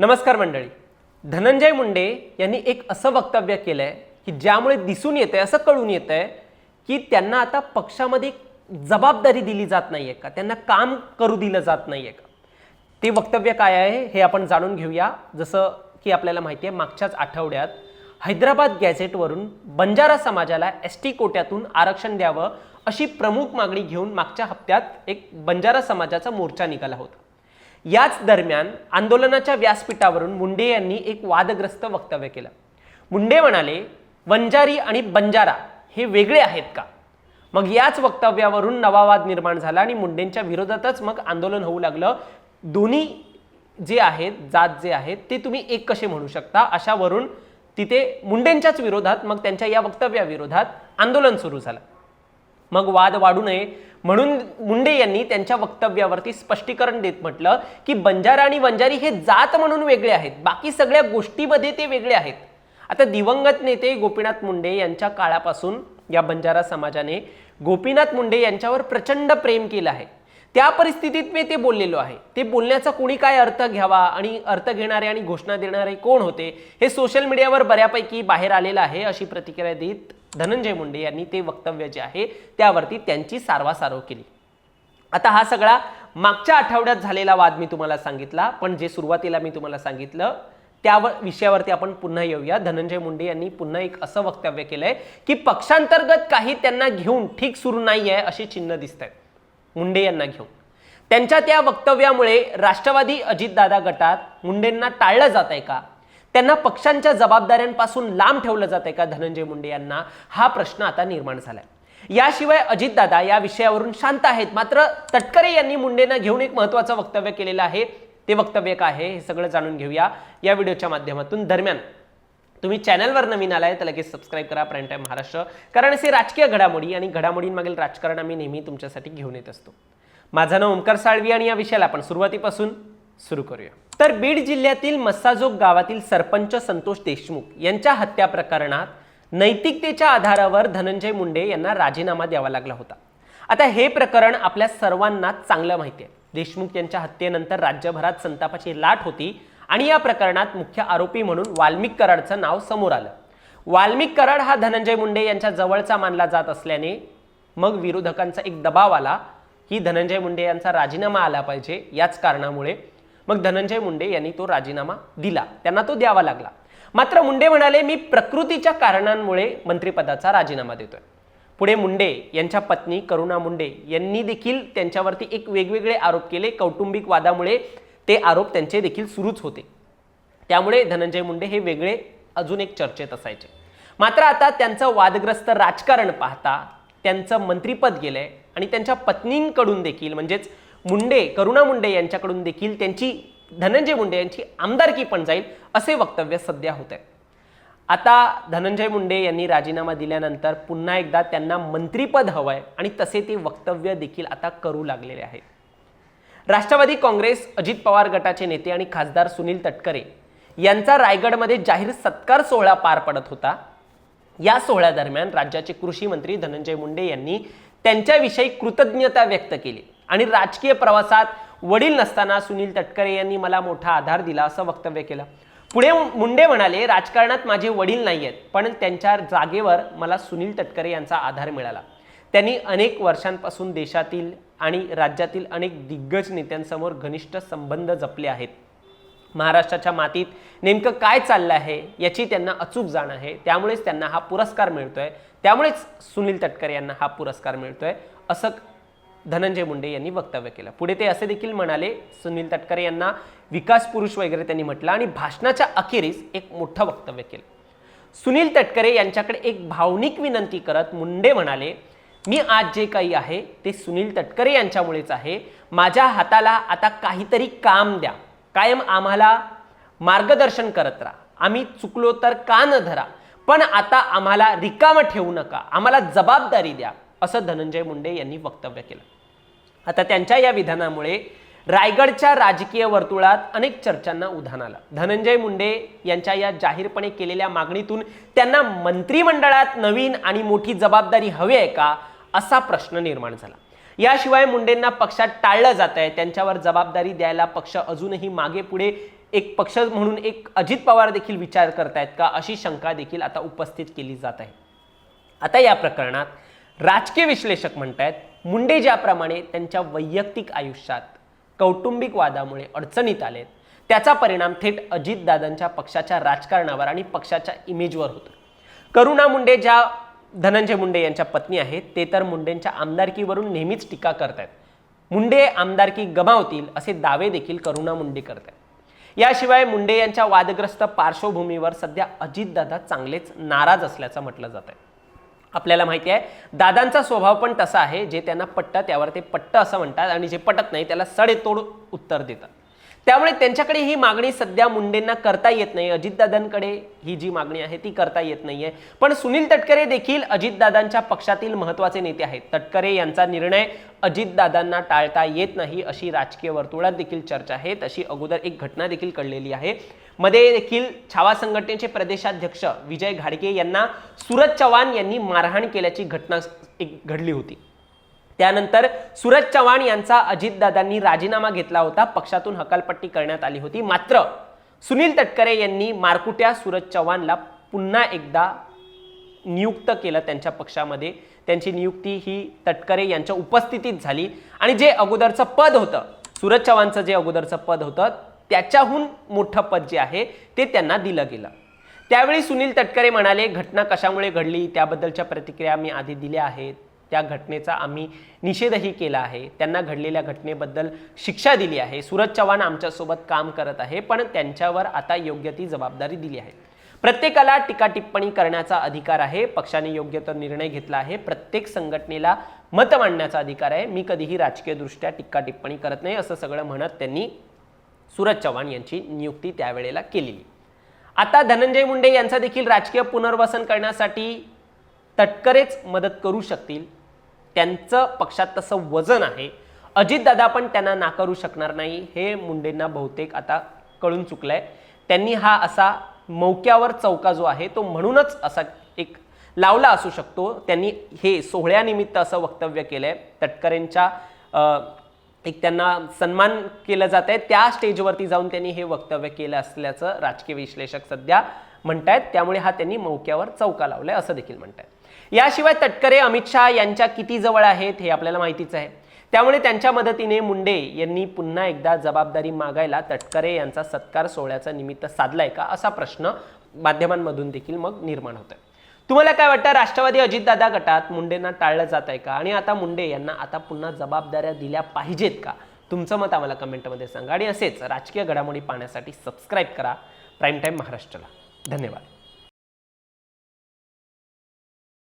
नमस्कार मंडळी. धनंजय मुंडे यांनी एक असं वक्तव्य केलं आहे की ज्यामुळे दिसून येतं आहे असं कळून येतं आहे की त्यांना आता पक्षामध्ये जबाबदारी दिली जात नाही आहे का? त्यांना काम करू दिलं जात नाही आहे का? ते वक्तव्य काय आहे हे आपण जाणून घेऊया. जसं की आपल्याला माहिती आहे मागच्याच आठवड्यात हैदराबाद गॅझेटवरून बंजारा समाजाला एस टी कोट्यातून आरक्षण द्यावं अशी प्रमुख मागणी घेऊन मागच्या हप्त्यात एक बंजारा समाजाचा मोर्चा निघाला होता. याच दरम्यान आंदोलनाच्या व्यासपीठावरून मुंडे यांनी एक वादग्रस्त वक्तव्य केलं. मुंडे म्हणाले वंजारी आणि बंजारा हे वेगळे आहेत का? मग याच वक्तव्यावरून नवा वाद निर्माण झाला आणि मुंडेंच्या विरोधातच मग आंदोलन होऊ लागलं. दोन्ही जे आहेत जात जे आहेत ते तुम्ही एक कसे म्हणू शकता? अशावरून तिथे मुंडेंच्याच विरोधात मग त्यांच्या या वक्तव्याविरोधात आंदोलन सुरू झालं. मग वाद वाढू नये. म्हणून मुंडे यांनी त्यांच्या वक्तव्यावरती स्पष्टीकरण देत म्हटलं की बंजारा आणि वंजारी हे जात म्हणून वेगळे आहेत. बाकी सगळ्या गोष्टीमध्ये ते वेगळे आहेत. आता दिवंगत नेते गोपीनाथ मुंडे यांच्या काळापासून या बंजारा समाजाने गोपीनाथ मुंडे यांच्यावर प्रचंड प्रेम केलं आहे. त्या परिस्थितीत मी ते बोललेलो आहे. ते बोलण्याचा कोणी काय अर्थ घ्यावा आणि अर्थ घेणारे आणि घोषणा देणारे कोण होते हे सोशल मीडियावर बऱ्यापैकी बाहेर आलेलं आहे अशी प्रतिक्रिया देत धनंजय मुंडे यांनी ते वक्तव्य जे आहे त्यावरती त्यांची सारवासारव केली. आता हा सगळा मागच्या आठवड्यात झालेला वाद मी तुम्हाला सांगितला पण जे सुरुवातीला मी तुम्हाला सांगितलं त्या विषयावरती आपण पुन्हा येऊया. धनंजय मुंडे यांनी पुन्हा एक असं वक्तव्य केलंय की पक्षांतर्गत काही त्यांना घेऊन ठीक सुरू नाही आहे अशी चिन्ह दिसत आहेत मुंडे यांना घेऊन. त्यांच्या त्या वक्तव्यामुळे राष्ट्रवादी अजितदादा गटात मुंडेंना टाळलं जात आहे का? त्यांना पक्षांच्या जबाबदाऱ्यांपासून लांब ठेवलं जात आहे का धनंजय मुंडे यांना? हा प्रश्न आता निर्माण झालाय. याशिवाय अजितदादा या विषयावरून शांत आहेत. मात्र तटकरे यांनी मुंडेंना घेऊन एक महत्वाचं वक्तव्य केलेलं आहे. ते वक्तव्य काय आहे हे सगळं जाणून घेऊया या व्हिडिओच्या माध्यमातून दरम्यान. तुम्ही चॅनलवर नवीन आलाय तर लगेच सबस्क्राईब करा प्राईम टाईम महाराष्ट्र. कारण असे राजकीय घडामोडी आणि घडामोडींमागील राजकारण आम्ही नेहमी तुमच्यासाठी घेऊन येत असतो. माझं नाव ओमकार साळवी आणि या विषयाला आपण सुरुवातीपासून सुरू करूया. तर बीड जिल्ह्यातील मस्साजोग गावातील सरपंच संतोष देशमुख यांच्या हत्या प्रकरणात नैतिकतेच्या आधारावर धनंजय मुंडे यांना राजीनामा द्यावा लागला होता. आता हे प्रकरण आपल्या सर्वांना चांगलं माहिती आहे. देशमुख यांच्या हत्येनंतर राज्यभरात संतापाची लाट होती. आणि या प्रकरणात मुख्य आरोपी म्हणून वाल्मिक कराडचं नाव समोर आलं. वाल्मिक कराड हा धनंजय मुंडे यांच्या जवळचा मानला जात असल्याने मग विरोधकांचा एक दबाव आला की धनंजय मुंडे यांचा राजीनामा आला पाहिजे याच कारणामुळे मग धनंजय मुंडे यांनी तो राजीनामा दिला. त्यांना तो द्यावा लागला. मात्र मुंडे म्हणाले मी प्रकृतीच्या कारणांमुळे मंत्रिपदाचा राजीनामा देतोय. पुढे मुंडे यांच्या पत्नी करुणा मुंडे यांनी देखील त्यांच्यावरती एक वेगवेगळे आरोप केले. कौटुंबिक वादामुळे ते आरोप त्यांचे देखील सुरूच होते. त्यामुळे धनंजय मुंडे हे वेगळे अजून एक चर्चेत असायचे. मात्र आता त्यांचं वादग्रस्त राजकारण पाहता त्यांचं मंत्रीपद गेलंय आणि त्यांच्या पत्नींकडून देखील म्हणजेच मुंडे करुणा मुंडे यांच्याकडून देखील त्यांची धनंजय मुंडे यांची आमदारकी पण जाईल असे वक्तव्य सध्या होत आहे आता धनंजय मुंडे यांनी राजीनामा दिल्यानंतर पुन्हा एकदा त्यांना मंत्रीपद हवं आहे आणि तसे ते वक्तव्य देखील आता करू लागलेले आहेत. राष्ट्रवादी काँग्रेस अजित पवार गटाचे नेते आणि खासदार सुनील तटकरे यांचा रायगडमध्ये जाहीर सत्कार सोहळा पार पडत होता. या सोहळ्यादरम्यान राज्याचे कृषी मंत्री धनंजय मुंडे यांनी त्यांच्याविषयी कृतज्ञता व्यक्त केली आणि राजकीय प्रवासात वडील नसताना सुनील तटकरे यांनी मला मोठा आधार दिला असं वक्तव्य केलं. पुढे मुंडे म्हणाले राजकारणात माझे वडील नाही आहेत पण त्यांच्या जागेवर मला सुनील तटकरे यांचा आधार मिळाला. त्यांनी अनेक वर्षांपासून देशातील आणि राज्यातील अनेक दिग्गज नेत्यांसमोर घनिष्ठ संबंध जपले आहेत. महाराष्ट्राच्या मातीत नेमकं काय चाललं आहे याची त्यांना अचूक जाण आहे. त्यामुळेच त्यांना हा पुरस्कार मिळतोय. त्यामुळेच सुनील तटकरे यांना हा पुरस्कार मिळतोय असं धनंजय मुंडे यांनी वक्तव्य केलं. पुढे ते असे देखील म्हणाले सुनील तटकरे यांना विकास पुरुष वगैरे त्यांनी म्हटलं आणि भाषणाच्या अखेरीस एक मोठं वक्तव्य केलं. सुनील तटकरे यांच्याकडे एक भावनिक विनंती करत मुंडे म्हणाले मी आज जे काही आहे ते सुनील तटकरे यांच्यामुळेच आहे. माझ्या हाताला आता काहीतरी काम द्या. कायम आम्हाला मार्गदर्शन करत राहा. आम्ही चुकलो तर का न धरा. पण आता आम्हाला रिकामं ठेवू नका. आम्हाला जबाबदारी द्या असं धनंजय मुंडे यांनी वक्तव्य केलं. आता त्यांच्या या विधानामुळे रायगडच्या राजकीय वर्तुळात अनेक चर्चांना उधाण आलं. धनंजय मुंडे यांच्या या जाहीरपणे केलेल्या मागणीतून त्यांना मंत्रिमंडळात नवीन आणि मोठी जबाबदारी हवी आहे का असा प्रश्न निर्माण झाला. याशिवाय मुंडेंना पक्षात टाळलं जात आहे. त्यांच्यावर जबाबदारी द्यायला पक्ष अजूनही मागे पुढे एक पक्ष म्हणून एक अजित पवार देखील विचार करतायत का अशी शंका देखील आता उपस्थित केली जात आहे. आता या प्रकरणात राजकीय विश्लेषक म्हणतायत मुंडे ज्याप्रमाणे त्यांच्या वैयक्तिक आयुष्यात कौटुंबिक वादामुळे अडचणीत आलेत. त्याचा परिणाम थेट अजितदादांच्या पक्षाच्या राजकारणावर आणि पक्षाच्या इमेजवर होतो. करुणा मुंडे ज्या धनंजय मुंडे यांच्या पत्नी आहेत ते तर मुंडेंच्या आमदारकीवरून नेहमीच टीका करतायत. मुंडे आमदारकी गमावतील असे दावे देखील करुणा मुंडे करतायत. याशिवाय मुंडे यांच्या वादग्रस्त पार्श्वभूमीवर सध्या अजितदादा चांगलेच नाराज असल्याचं म्हटलं जात आहे आपल्याला माहिती आहे. दादांचा स्वभाव पण तसा आहे जे त्यांना पटतं त्यावर ते पट्ट असं म्हणतात आणि जे पटत नाही त्याला सडेतोड उत्तर देतात. त्यामुळे त्यांच्याकडे ही मागणी सध्या मुंडेंना करता येत नाही. अजितदादांकडे ही जी मागणी आहे ती करता येत नाहीये. पण सुनील तटकरे देखील अजितदादांच्या पक्षातील महत्त्वाचे नेते आहेत. तटकरे यांचा निर्णय अजितदादांना टाळता येत नाही अशी राजकीय वर्तुळात देखील चर्चा आहे. तशी अगोदर एक घटना देखील कळलेली आहे. मध्ये देखील छावा संघटनेचे प्रदेशाध्यक्ष विजय घाडगे यांना सूरज चव्हाण यांनी मारहाण केल्याची घटना एक घडली होती. त्यानंतर सूरज चव्हाण यांचा अजितदादांनी राजीनामा घेतला होता. पक्षातून हकालपट्टी करण्यात आली होती. मात्र सुनील तटकरे यांनी मारकुट्या सूरज चव्हाणला पुन्हा एकदा नियुक्त केलं त्यांच्या पक्षामध्ये. त्यांची नियुक्ती ही तटकरे यांच्या उपस्थितीत झाली. आणि जे अगोदरचं पद होतं सूरज चव्हाणचं जे अगोदरचं पद होतं त्याच्याहून मोठं पद जे आहे ते त्यांना दिलं गेलं. त्यावेळी सुनील तटकरे म्हणाले घटना कशामुळे घडली? त्याबद्दलच्या प्रतिक्रिया मी आधी दिल्या आहेत. त्या घटनेचा आम्ही निषेधही केला आहे. त्यांना घडलेल्या घटनेबद्दल शिक्षा दिली आहे. सूरज चव्हाण आमच्यासोबत काम करत आहे पण त्यांच्यावर आता योग्य ती जबाबदारी दिली आहे. प्रत्येकाला टीका टिप्पणी करण्याचा अधिकार आहे पक्षाने योग्य तो निर्णय घेतला आहे. प्रत्येक संघटनेला मत मांडण्याचा अधिकार आहे. मी कधीही राजकीयदृष्ट्या टीका टिप्पणी करत नाही असं सगळं म्हणत त्यांनी सूरज चव्हाण यांची नियुक्ती त्यावेळेला केलेली. आता धनंजय मुंडे यांचा देखील राजकीय पुनर्वसन करण्यासाठी तटकरेच मदत करू शकतील त्यांचं पक्षात तसं वजन आहे. अजितदादा पण त्यांना नाकारू शकणार नाही. हे मुंडेंना बहुतेक आता कळून चुकलंय. त्यांनी हा असा मौक्यावर चौका जो आहे तो म्हणूनच असा एक लावला असू शकतो. त्यांनी हे सोहळ्यानिमित्त असं वक्तव्य केलंय. तटकरेंच्या एक त्यांना सन्मान केलं जात आहे त्या स्टेजवरती जाऊन त्यांनी हे वक्तव्य केलं असल्याचं राजकीय विश्लेषक सध्या म्हणतायत. त्यामुळे हा त्यांनी मौक्यावर चौका लावलाय असं देखील म्हणतायत. याशिवाय तटकरे अमित शहा यांच्या किती जवळ आहेत हे आपल्याला माहितीच आहे. त्यामुळे त्यांच्या मदतीने मुंडे यांनी पुन्हा एकदा जबाबदारी मागायला तटकरे यांचा सत्कार सोहळ्याचा निमित्त साधलाय का असा प्रश्न माध्यमांमधून देखील मग निर्माण होतोय. तुम्हाला काय वाटतं? राष्ट्रवादी अजितदादा गटात मुंडेंना टाळलं जात आहे का? आणि आता मुंडे यांना आता पुन्हा जबाबदाऱ्या दिल्या पाहिजेत का? तुमचं मत आम्हाला कमेंटमध्ये सांगा. आणि असेच राजकीय घडामोडी पाहण्यासाठी सबस्क्राईब करा. प्राईम टाईम महाराष्ट्राला. धन्यवाद.